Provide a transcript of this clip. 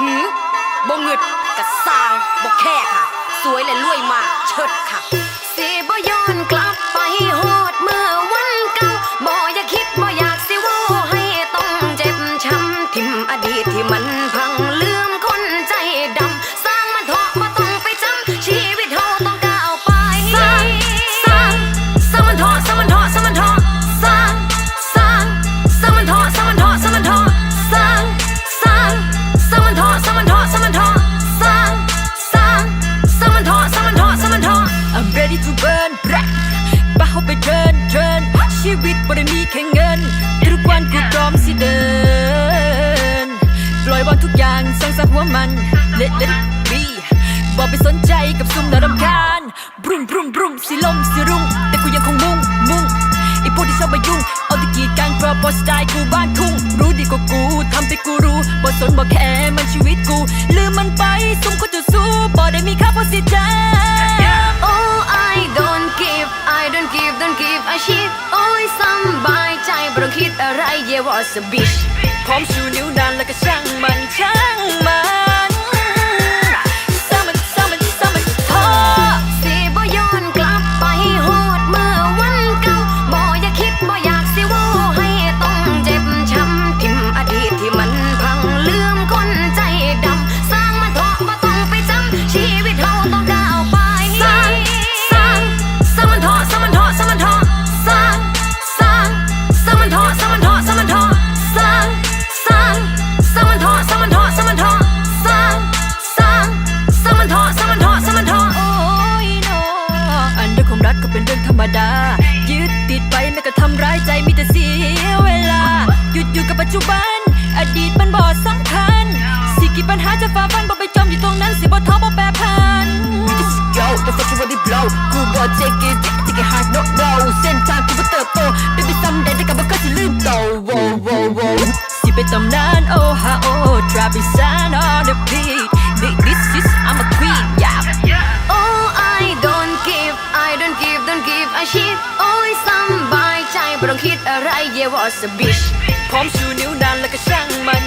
หืมบ่เงิดกระซางบ่แค่ค่ะ สวยและรวยมากเชิดค่ะ ชีวิตบ่ได้มีแค่เงิน ทุกวันกูพร้อมสิเดิน ปล่อยวางทุกอย่างสร้างสรรค์หัวมัน Let it be บ่ไปสนใจกับซุ่มน่ารำคาญบรุ่มบรุ่มบรุ่มสิลมสิรุ่ง แต่กูยังคงมุ่งมุ่งไอ้พวกที่ชอบมายุ่งเอาตะกี้กันเพราะพอสไตล์กูบ้านทุ่ง รู้ดีกว่ากูทำไปกูรู้บ่สนบ่แคร์มันชีวิตกูลืมมันไปซุ่มคนจะสู้บ่ได้มีค่าพอเสียใจ Oh I don't give I don't give don't give I shit Oh คิดอะไรเยว่าสบิชพร้อมชูนิ้ว รรมดา ยึดติดไปแม้กระทำร้ายใจมีแต่เสียเวลา หยุดอยู่กับปัจจุบัน อดีตมันบ่สำคัญ สิกี่ปัญหาจะฝ่าฟันบ่ไปจมอยู่ตรงนั้นสิบ่ท้อบ่แปรผัน We just go the future really blow กูบ่เ take it take it hard no no เส้นทางกูบ่เติบโต baby someday จะกับมาก็จะลืมโต wow wow wow สิไปตำนานโอฮาโอทราบิซา give a shit โอ้ยสบายใจไม่ต้องคิดอะไร yeah what's พร้อมชูนิ้วดันแล้วก็ช่างมัน